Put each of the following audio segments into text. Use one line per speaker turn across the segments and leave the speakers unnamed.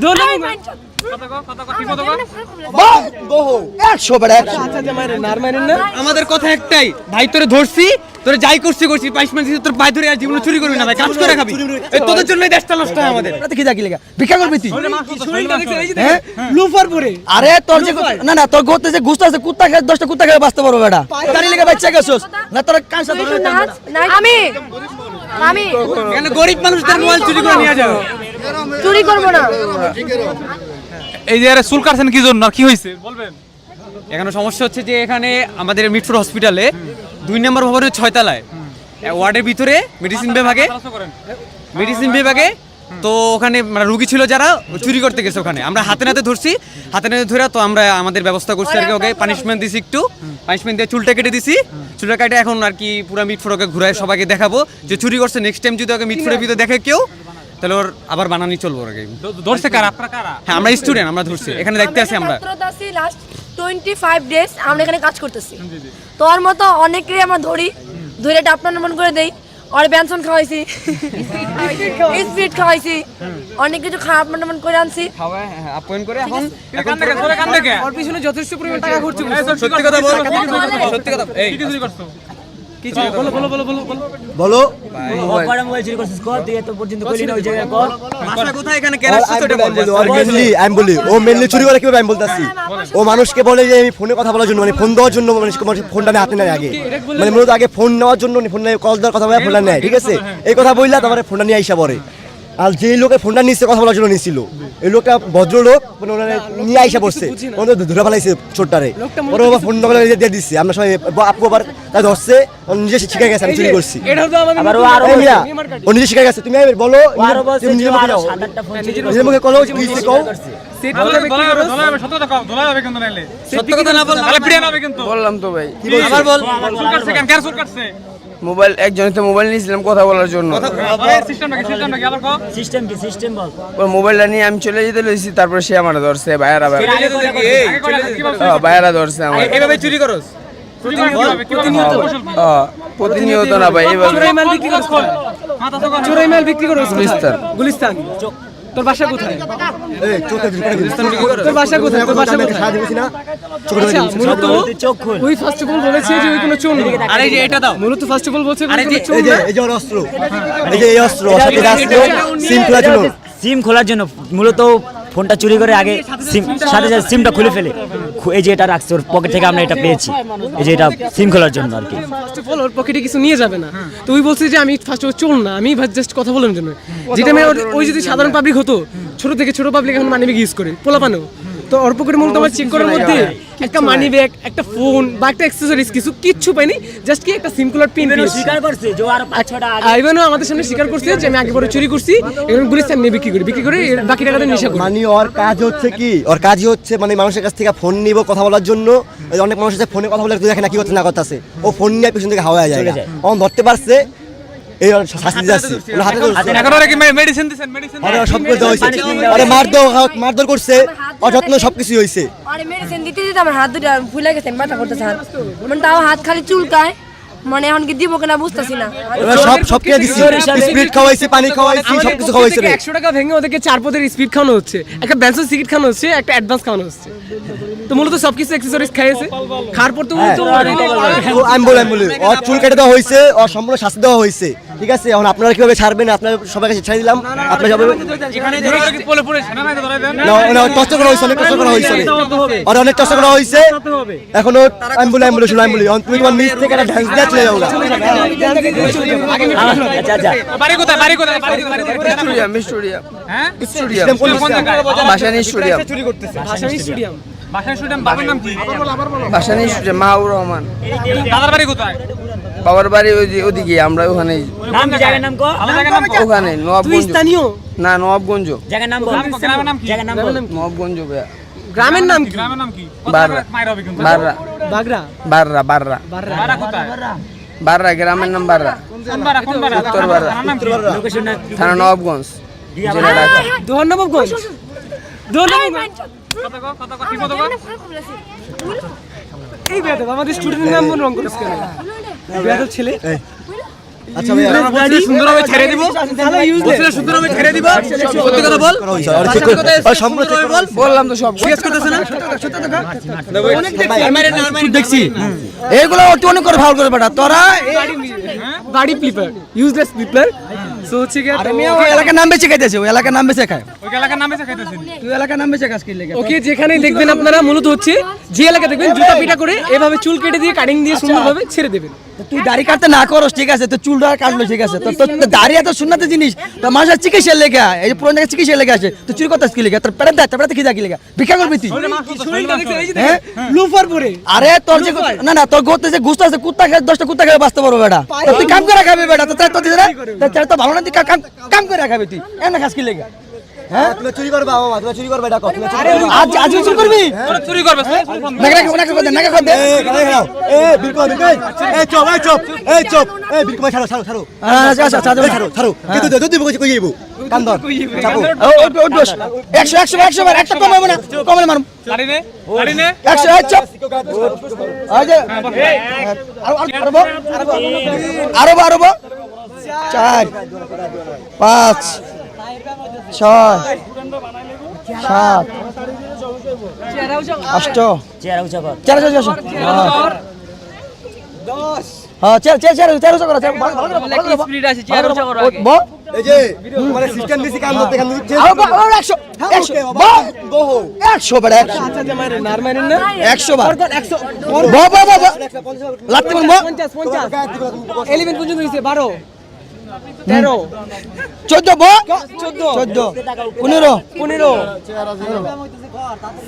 বেড়া একশো
আমাদের কথা একটাই ভাই তোরে ধরছি তোরে যাই করছি করছি তোর পায়ে ধরে আর জীবনে চুরি করবি না ভাই কাজ করে খাবি। তোদের জন্যই দেশটা নষ্ট হয় আমাদের।
কি দেখি লেগা ভিক্ষা করবি তুই?
হ্যাঁ? লুফার পরে
আরে তোর যে না না তোর গোতে যে গুস্তা আছে কুত্তা খেয়ে দশটা কুত্তা খেয়ে বাঁচতে পারব বেটা। গাড়ি লেগে বাচ্চা গেছোস। না তোর কাঁচা ধরে
আমি আমি।
গরিব মানুষদের মোবাইল চুরি করে নিয়ে যাও?
চুরি করব না।
এই যে আরে চুল কাটছেন কি জন্য? আর কি হয়েছে? বলবেন।
এখানে সমস্যা হচ্ছে যে এখানে আমাদের মিটফুর হসপিটালে দুই নম্বর ভবনের ছয়তলায় ওয়ার্ডের ভিতরে মেডিসিন বিভাগে মেডিসিন বিভাগে তো ওখানে মানে রুগী ছিল যারা চুরি করতে গেছে ওখানে। আমরা হাতে নাতে ধরছি হাতে নাতে ধরে তো আমরা আমাদের ব্যবস্থা করছি আর কি ওকে পানিশমেন্ট দিছি একটু পানিশমেন্ট দিয়ে চুলটা কেটে দিছি। চুলটা কেটে এখন আর কি পুরো মিটফুর ওকে ঘুরায় সবাইকে দেখাবো যে চুরি করছে। নেক্সট টাইম যদি ওকে মিটফুরের ভিতরে দেখে কেউ তাহলে ওর আবার বানানি চলবো game।
দ- ধরছে কারা? আপনারা কারা?
হ্যাঁ আমরা স্টুডেন্ট আমরা ধরছি। এখানে দেখতে আছি আমরা।
লাস্ট টোয়েন্টি ফাইভ ডেজ আমরা এখানে কাজ করতেছি। তোর মতো অনেকেই আমরা ধরি। ধরে ডাপনা নমন করে দেই। আর ব্যঞ্জন খাওয়াইছি। স্পিড খাওয়াইছি। অনেক কিছু খারাপ নমন করে আনছি।
খাওয়া হ্যাঁ করে এখন
কান থেকে ধরে কান থেকে
ওর পিছনে যথেষ্ট পরিমাণ টাকা খরচ সত্যি কথা বল। সত্যি কথা এই
কি কি চুরি করছ?
বলো বলো বলো বলো বলো।
বলো।
মোবাইল চুরি করছিস কর তুই এত পর্যন্ত কইলি না ওই জায়গায় কর।
বাসা কোথায় এখানে? কেন আসছিস ওটা বল
মেনলি আমি বলি। ও মেনলি চুরি করে কীভাবে আমি বলতেছি? ও মানুষকে বলে যে আমি ফোনে কথা বলার জন্য মানে ফোন দেওয়ার জন্য মানুষকে মানুষ ফোনটা নিয়ে হাতে নেয় আগে। মানে মূলত আগে ফোন নেওয়ার জন্য ফোন কল দেওয়ার কথা বলে ফোনটা নেয় ঠিক আছে? এই কথা বললা তারপরে ফোনটা নিয়ে আইসা পরে আর যে লোকে ফোনটা নিচ্ছে কথা বলার জন্য নিছিল এই লোকটা ভদ্রলোক মানে ওনারা নিয়ে আইসা পড়ছে ওনাদের ধরে ফেলাইছে ছোটটারে ওরা আবার ফোন নম্বর দিয়ে দিচ্ছে আমরা সবাই আপু আবার তাই ধরছে ও নিজে শিখে গেছে আমি চুরি করছি।
এটা তো আমাদের
ও
নিজে শিখে গেছে তুমি বলো নিজের নিজের মুখে কলো কি কও।
সেট
ধোলা
করে
ধোলা যাবে ধোলা যাবে সত্য কথা কও ধোলা যাবে কিন্তু নাইলে।
সত্য কথা না বল
তাহলে পিড়ে নেবে কিন্তু।
বললাম তো ভাই।
আবার বল।
চুল কাটছে কেন কেন চুল কাটছে
মোবাইল একজনের তো মোবাইল নিয়েছিলাম কথা বলার জন্য।
সিস্টেম নাকি সিস্টেম নাকি আবার কও।
সিস্টেম কি সিস্টেম বল।
ওর মোবাইলটা নিয়ে আমি চলে যেতে লইছি তারপরে সে আমার ধরছে ভাইয়ারা ভাইয়ারা ধরছে আমার।
এভাবে চুরি করস?
করে কি?
হ্যাঁ, প্রতিনিয়ত না ভাই এইভাবে।
চোরাই মাল বিক্রি করস
গুলিস্তান।
গুলিস্তান তোর বাসা কোথায়?
এই চোখে দিন করে দিন
তোর বাসা কোথায়? তোর বাসা কোথায়?
সারা দিবছি না। চোখে
মূলত
তুই চোখ খুল।
ওই ফার্স্ট অফ অল বলেছে যে ওই কোনো চোর না। আরে যে এটা দাও। মূলত ফার্স্ট অফ অল বলছে ওই কোনো
এই যে এই যে অস্ত্র। এই যে এই অস্ত্র সিম খোলার জন্য।
সিম খোলার জন্য মূলত ফোনটা চুরি করে আগে সিম সাথে সাথে সিমটা খুলে ফেলে। খু- এই যে এটা রাখছে ওর পকেট থেকে আমরা এটা পেয়েছি। এই যে এটা সিম খোলার জন্য আর কি।
ফার্স্ট অফ অল ওর পকেটে কিছু নিয়ে যাবে না। তো ওই বলছে যে আমি ফার্স্ট অফ চল না আমি জাস্ট কথা বলার জন্য। যেটা আমি ওর- ওই যদি সাধারণ পাবলিক হতো ছোট থেকে ছোট পাবলিক এখন মানি ব্যাগ ইউজ করে পোলাপানো তো ওর পকেটে মূলত আমার চেক করার মধ্যে একটা মানি ব্যাগ একটা ফোন বা একটা অ্যাক্সেসরিজ কিছু কিচ্ছু পাইনি জাস্ট কি একটা সিম কুলার পিন পেয়েছি
স্বীকার করছে যে আরও পাঁচ ছটা আগে
আমাদের সামনে স্বীকার করছে যে আমি আগে পরে চুরি করছি এখন গুলিস্তান নিয়ে বিক্রি করি বিক্রি করে এর বাকি টাকাটা নেশা করি
মানে ওর কাজ হচ্ছে কি? ওর কাজই হচ্ছে মানে মানুষের কাছ থেকে ফোন নিব কথা বলার জন্য। অনেক মানুষের আছে ফোনে কথা বলে তুই দেখে না কি করতে না করতেছে। ও ফোন নিয়ে পিছন থেকে হাওয়া যায়
যায়।
ও ধরতে পারছে এই শাস্তি যাচ্ছে
কি মেডিসিন দিছেন মেডিসিন
আরে সব কিছু দেওয়া হয়েছে। আরে মারধর মারধর করছে অযত্ন সব হয়েছে।
আরে মেডিসিন দিতে দিতে আমার হাত দুটা ফুলে গেছে মাথা করতেছে হাত। মানে তাও হাত খালি চুলকায় মানে এখন কি দিব কিনা বুঝতেছি না।
সব সব কিনে দিছি? স্পিড খাওয়াইছি পানি খাওয়াইছি সব কিছু খাওয়াইছে রে।
একশো টাকা ভেঙে ওদেরকে চার পদের স্পিড খাওয়ানো হচ্ছে। একটা ব্যান্সন সিগারেট খাওয়ানো হচ্ছে একটা অ্যাডভান্স খাওয়ানো হচ্ছে। তো মূলত সবকিছু অ্যাক্সেসরিজ খাইয়েছে। খাওয়ার পর তো তো
ও, আমি বলি আমি বলি ওর চুল কেটে দেওয়া হয়েছে ওর সম্পূর্ণ শাস্তি দেওয়া হয়েছে। ঠিক আছে এখন আপনারা কীভাবে ছাড়বেন আপনার সবার কাছে ছেড়ে দিলাম। আপনারা সবাই
এখানে কি পলে পড়ে সেনা নাই তো ধরাই দেন
না। না টর্চার করা হয়েছে অনেক টর্চার করা হয়েছে। আর অনেক টর্চার করা হয়েছে। এখনও আমি বলি আমি বলি শুনো আমি বলি এখন তুমি তোমার নিচ থেকে একটা ঢ্যান্স দিয়ে চলে যাও।
আচ্ছা আচ্ছা
হ্যাঁ?
বাসানি স্টুডিয়াম
ভাষানি স্টেডিয়াম
বাসায় শুটেন বাবার নাম কি?
বাসানি স্টুডিয়াম মাহবুর রহমান।
দাদার বাড়ি কোথায়?
বাবার বাড়ি ওই যে- ওদিকে আমরা ওখানে
নাম কি? জায়গার নাম কো?
আমার জায়গার নাম কও।
ওখানে নবাবগঞ্জ।
স্থানীয়?
না নবাবগঞ্জ।
জায়গার নাম
গ্রামের নাম কি?
জায়গার নাম
নবাবগঞ্জ ভাইয়া।
গ্রামের নাম কি?
গ্রামের নাম কি?
বাররা। বাররা
বাগরা।
বাররা বাররা।
কোথায়?
বাররা। গ্রামের নাম বাররা। উত্তর থানা নবাবগঞ্জ জেলা ঢাকা।
কথা কও ঠিক মতো
এই বেয়াদব আমাদের স্টুডেন্টের নাম রং করিস কেন ছেলে।
আচ্ছা
বলছিলে সুন্দরভাবে ছেড়ে দিব। বলছিলে সুন্দরভাবে ছেড়ে দিব। সত্যি কথা বল।
check আর সম্পূর্ণ
বল। বললাম তো সব।
জিজ্ঞেস করতেছে না?
দেখছি। এইগুলো অতি অনেক করে ভালো করে বেটা তোরা
গাড়ি ইউজলেস ফ্লিপার সো হচ্ছে কি
ওই এলাকার নাম বেঁচে খাইতেছে ওই এলাকার নাম বেঁচে খায়।
ওই এলাকার নামে খাইতেছেন
তুই এলাকার নাম বেঁচে খাস কি লেগে?
ওকে যেখানে দেখবেন আপনারা মূলত হচ্ছে যে এলাকা দেখবেন জুতা পিটা করে এভাবে চুল কেটে দিয়ে কাটিং দিয়ে সুন্দরভাবে ছেড়ে দেবেন।
তুই দাড়ি কাটতে না করস ঠিক আছে তো চুলটা কাটলো ঠিক আছে তো দাড়ি এত শূন্যতে জিনিস তো মানুষের চিকিৎসার লেগে এই পুরো জায়গায় চিকিৎসার লেগে আছে তো চুরি করতে কি লেগে তোর পেটে দেয় পেটে কি কি লেগে ভিক্ষা করবি তুই হ্যাঁ
লুফার পরে
আরে তোর যে না না তোর গোতে যে গুস্ত আছে কুত্তা খেয়ে দশটা কুত্তা খেয়ে বাঁচতে পারব বেটা তো তুই কাম করে খাবি বেটা তো তোর তো ভালো না তুই কাম কাম করে খাবি তুই এমন খাস কি লেগে হ্যাঁ?
তুমি চুরি করবা বাবা তুমি চুরি করবে চুরি
আজ আজ চুরি করবি?
চুরি করবে
নাকা নাকা নাকা কর দে নাকা। কর দে
এই গাড়ি খাও এই বিলকুল বিলকুল এই চপ এই চপ। ছাড়ো ছাড়ো ছাড়ো।
আচ্ছা আচ্ছা আচ্ছা
এই ছাড়ো ছাড়ো। কিন্তু দে দুই বকছি কই যাইবো? কান ধর। চাপো।
ও ও ও দোষ একশো একশো একশো বার একটা কমাবো না। কমালে মারুম।
গাড়ি নে নে।
আরও আরও আরও আরও চার পাঁচ ছয় সাত অষ্ট বার।
তেরো।
চোদ্দ
চোদ্দ।
চোদ্দ। পনেরো।
পনেরো।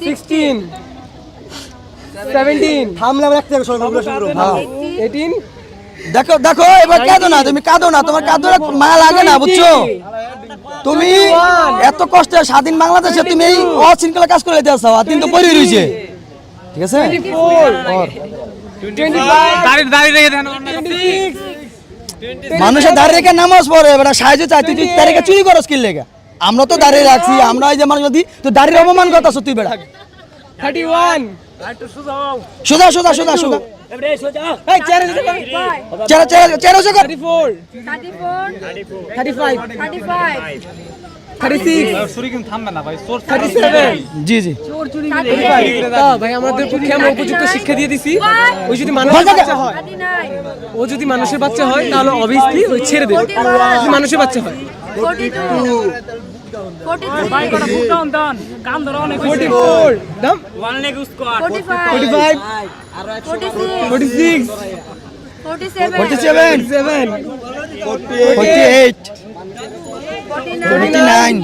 সিক্সটিন সেভেন্টিন
থামলে আমরা একটা শুরু করব শুরু করব হ্যাঁ।
এইটিন
দেখো দেখো এবার কাঁদো না তুমি কাঁদো না তোমার কাঁদো মায়া লাগে না বুঝছ? তুমি এত কষ্টে স্বাধীন বাংলাদেশে তুমি এই অশৃঙ্খলা কাজ করে দিতে আসো দিন তো পরে রয়েছে। ঠিক আছে? মানুষের দাঁড়িয়ে রেখে নামাজ পড়ে এবার সাহায্য চাই তুই তার রেখে চুরি করো স্কিল লেগে। আমরা তো দাঁড়িয়ে রাখছি আমরা এই যে মানুষ যদি তো দাঁড়িয়ে অপমান কথা তুই বেড়া
থার্টি ওয়ান
সোজা সোজা সোজা সোজা চেরো চেরো চেরা
চেরা চেরা
জি জি।
ভাই আমাদের পক্ষে আমরা উপযুক্ত শিক্ষা দিয়ে দিছি। ওই যদি মানুষের বাচ্চা হয় ও যদি মানুষের বাচ্চা হয় তাহলে অবভিয়াসলি ওই ছেড়ে দেবে। যদি মানুষের বাচ্চা হয়।
ফোর্টি টু ফোর্টি নাইন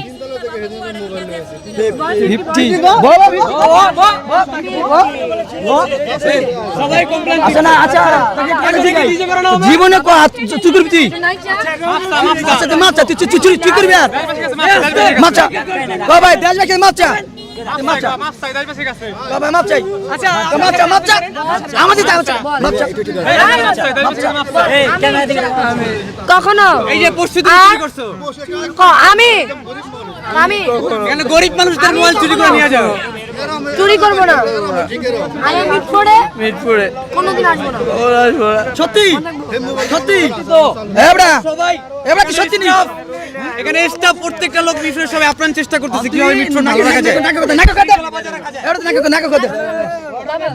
আচ্ছা না আচ্ছা জীবনে তুই করবি তুই? আচ্ছা মাছ তুই করবি আর? মাছ ভাই দেশ মাছ
চাই
চাই। আচ্ছা আমাদের দাও
চাই
কখনো?
এই যে পরশু করছ।
আমি? আমি?
এখানে গরিব মানুষদের মোবাইল চুরি করে নিয়ে যাও।
চুরি করব না। আমি মিটফোর্ডে মিটফোর্ডে কোনোদিন আসব না।
সত্যি? সত্যি? এবড়া। এবড়া কি সত্যি নি?
এখানে স্টাফ প্রত্যেকটা লোক মিশরের সবাই আপ্রাণ চেষ্টা করতেছে কীভাবে মিশ্র ভালো রাখা যায়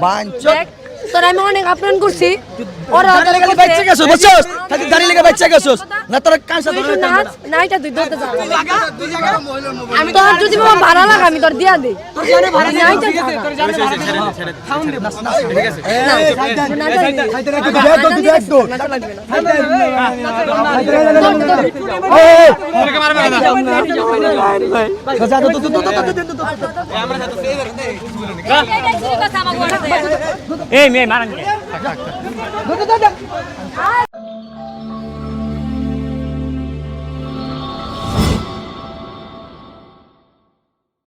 বাঞ্চ
তোর আমি অনেক আপ্রাণ করছি ওরা
বাচ্চা গেছস বুঝছস খালি দাঁড়িয়ে লেগে বাচ্চা গেছস না তোর
তুই
ধরে
নাচ নাইটা তুই ধরতে যাবি আমি তোর যদি বাবা ভাড়া লাগা আমি তোর দিয়া দিই নাইটা
খাইতে রাখো দেখ তো দেখ তো
ওকে মারবে না
যা তো তো তো তো
এই মেয়ে মারান